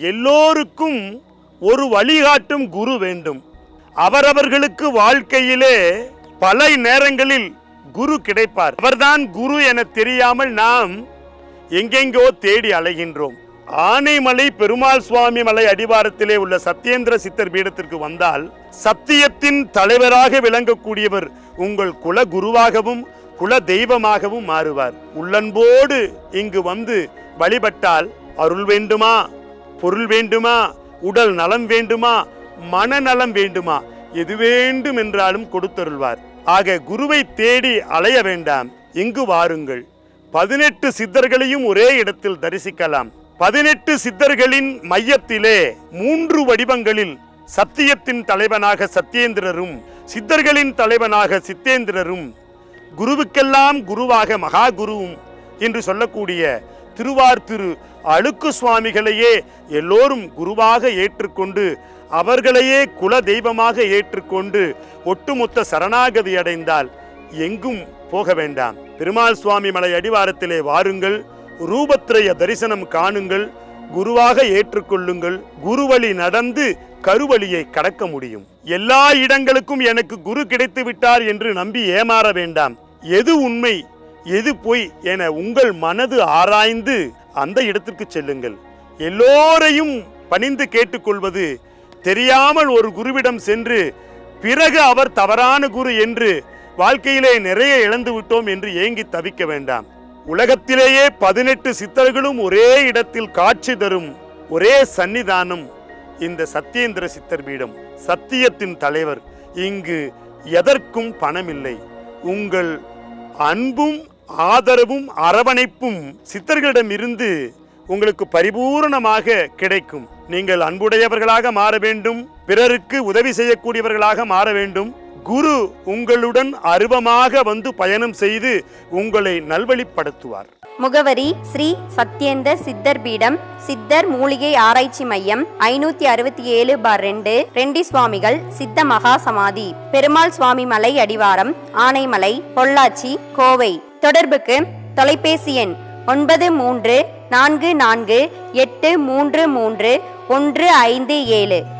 எல்லோருக்கும் ஒரு வழிகாட்டும் குரு வேண்டும். அவரவர்களுக்கு வாழ்க்கையிலே பல நேரங்களில் குரு கிடைப்பார். அவர்தான் குரு என தெரியாமல் நாம் எங்கெங்கோ தேடி அலைகின்றோம். ஆனைமலை பெருமாள் சுவாமி மலை அடிவாரத்திலே உள்ள சத்யேந்திர சித்தர் பீடத்திற்கு வந்தால் சத்தியத்தின் தலைவராக விளங்கக்கூடியவர் உங்கள் குல குருவாகவும் குல தெய்வமாகவும் மாறுவார். உள்ளன்போடு இங்கு வந்து வழிபட்டால் அருள் வேண்டுமா? பொருள் வேண்டுமா? உடல் நலம் வேண்டுமா? மனநலம் வேண்டுமா? எது வேண்டும் என்றாலும் கொடுத்தருள்வார். ஆக குருவை தேடி அலைய வேண்டாம். இங்கு வாருங்கள். பதினெட்டு சித்தர்களையும் ஒரே இடத்தில் தரிசிக்கலாம். பதினெட்டு சித்தர்களின் மையத்திலே மூன்று வடிவங்களில் சத்தியத்தின் தலைவனாக சத்யேந்திரரும் சித்தர்களின் தலைவனாக சித்தேந்திரரும் குருவுக்கெல்லாம் குருவாக மகா குருவும் என்று சொல்லக்கூடிய திருவார்த்திரு அழுக்கு சுவாமிகளையே எல்லோரும் குருவாக ஏற்றுக்கொண்டு அவர்களையே குல தெய்வமாக ஏற்றுக்கொண்டு ஒட்டுமொத்த சரணாகதி அடைந்தால் எங்கும் போக வேண்டாம். பெருமாள் சுவாமி மலை அடிவாரத்திலே வாருங்கள் ரூபத்ரய தரிசனம் காணுங்கள் குருவாக ஏற்றுக்கொள்ளுங்கள் குருவழி நடந்து கருவழியை கடக்க முடியும். எல்லா இடங்களுக்கும் எனக்கு குரு கிடைத்து விட்டார் என்று நம்பி ஏமாற வேண்டாம். எது உண்மை? எது பொய் என உங்கள் மனது ஆராய்ந்து அந்த இடத்திற்கு செல்லுங்கள். எல்லோரையும் பணிந்து கேட்டுக்கொள்வது தெரியாமல் ஒரு குருவிடம் சென்று பிறகு அவர் தவறான குரு என்று வாழ்க்கையிலே நிறைய இழந்து விட்டோம் என்று ஏங்கி தவிக்க வேண்டாம். உலகத்திலேயே பதினெட்டு சித்தர்களும் ஒரே இடத்தில் காட்சி தரும் ஒரே சன்னிதானம் இந்த சத்யேந்திர சித்தர் பீடம். சத்தியத்தின் தலைவர். இங்கு எதற்கும் பணமில்லை. உங்கள் அன்பும் ஆதரவும் அரவணைப்பும் சித்தர்களிடம் இருந்து உங்களுக்கு பரிபூரணமாக கிடைக்கும். நீங்கள் அன்புடையவர்களாக மாற வேண்டும் பிறருக்கு உதவி செய்யக்கூடியவர்களாக மாற வேண்டும். குரு உங்களுடன் அருவமாக வந்து பயணம் செய்து உங்களை நல்வழிப்படுத்துவார். முகவரி ஸ்ரீ சத்யேந்தர் சித்தர் பீடம் சித்தர் மூலிகை ஆராய்ச்சி மையம் ஐநூத்தி அறுபத்தி ஏழு பார் ரெண்டு ரெண்டி சுவாமிகள் சித்த மகா சமாதி பெருமாள் சுவாமி மலை அடிவாரம் ஆனைமலை பொள்ளாச்சி கோவை. தொடர்புக்கு தொலைபேசி எண் ஒன்பது மூன்று நான்கு நான்கு எட்டு மூன்று மூன்று ஒன்று ஐந்து ஏழு.